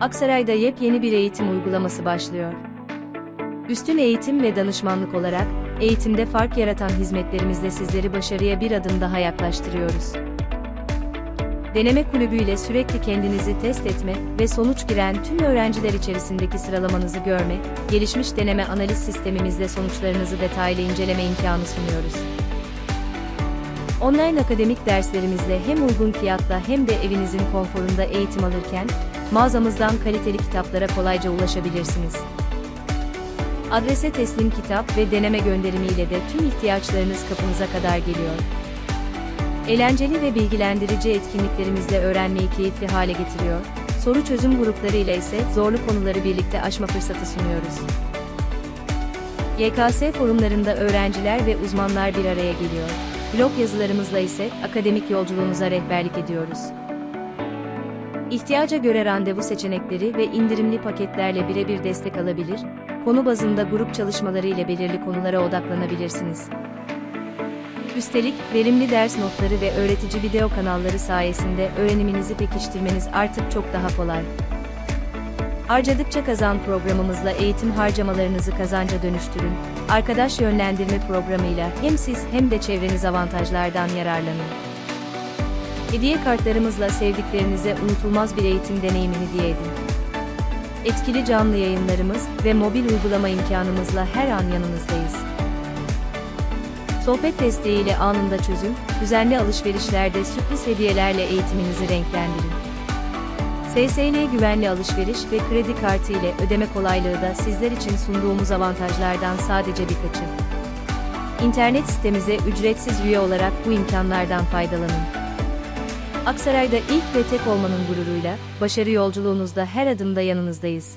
Aksaray'da yepyeni bir eğitim uygulaması başlıyor. Üstün eğitim ve danışmanlık olarak, eğitimde fark yaratan hizmetlerimizle sizleri başarıya bir adım daha yaklaştırıyoruz. Deneme kulübüyle sürekli kendinizi test etme ve sonuç giren tüm öğrenciler içerisindeki sıralamanızı görme, gelişmiş deneme analiz sistemimizle sonuçlarınızı detaylı inceleme imkanı sunuyoruz. Online akademik derslerimizle hem uygun fiyatla hem de evinizin konforunda eğitim alırken, mağazamızdan kaliteli kitaplara kolayca ulaşabilirsiniz. Adrese teslim kitap ve deneme gönderimiyle de tüm ihtiyaçlarınız kapınıza kadar geliyor. Eğlenceli ve bilgilendirici etkinliklerimizle öğrenmeyi keyifli hale getiriyor, soru çözüm gruplarıyla ise zorlu konuları birlikte aşma fırsatı sunuyoruz. YKS forumlarında öğrenciler ve uzmanlar bir araya geliyor. Blog yazılarımızla ise akademik yolculuğunuza rehberlik ediyoruz. İhtiyaca göre randevu seçenekleri ve indirimli paketlerle birebir destek alabilir, konu bazında grup çalışmaları ile belirli konulara odaklanabilirsiniz. Üstelik, verimli ders notları ve öğretici video kanalları sayesinde öğreniminizi pekiştirmeniz artık çok daha kolay. Harcadıkça kazan programımızla eğitim harcamalarınızı kazanca dönüştürün. Arkadaş yönlendirme programıyla hem siz hem de çevreniz avantajlardan yararlanın. Hediye kartlarımızla sevdiklerinize unutulmaz bir eğitim deneyimini diye edin. Etkili canlı yayınlarımız ve mobil uygulama imkanımızla her an yanınızdayız. Sohbet desteğiyle anında çözüm, düzenli alışverişlerde sürpriz hediyelerle eğitiminizi renklendirin. SSL güvenli alışveriş ve kredi kartı ile ödeme kolaylığı da sizler için sunduğumuz avantajlardan sadece birkaçı. İnternet sitemize ücretsiz üye olarak bu imkanlardan faydalanın. Aksaray'da ilk ve tek olmanın gururuyla, başarı yolculuğunuzda her adımda yanınızdayız.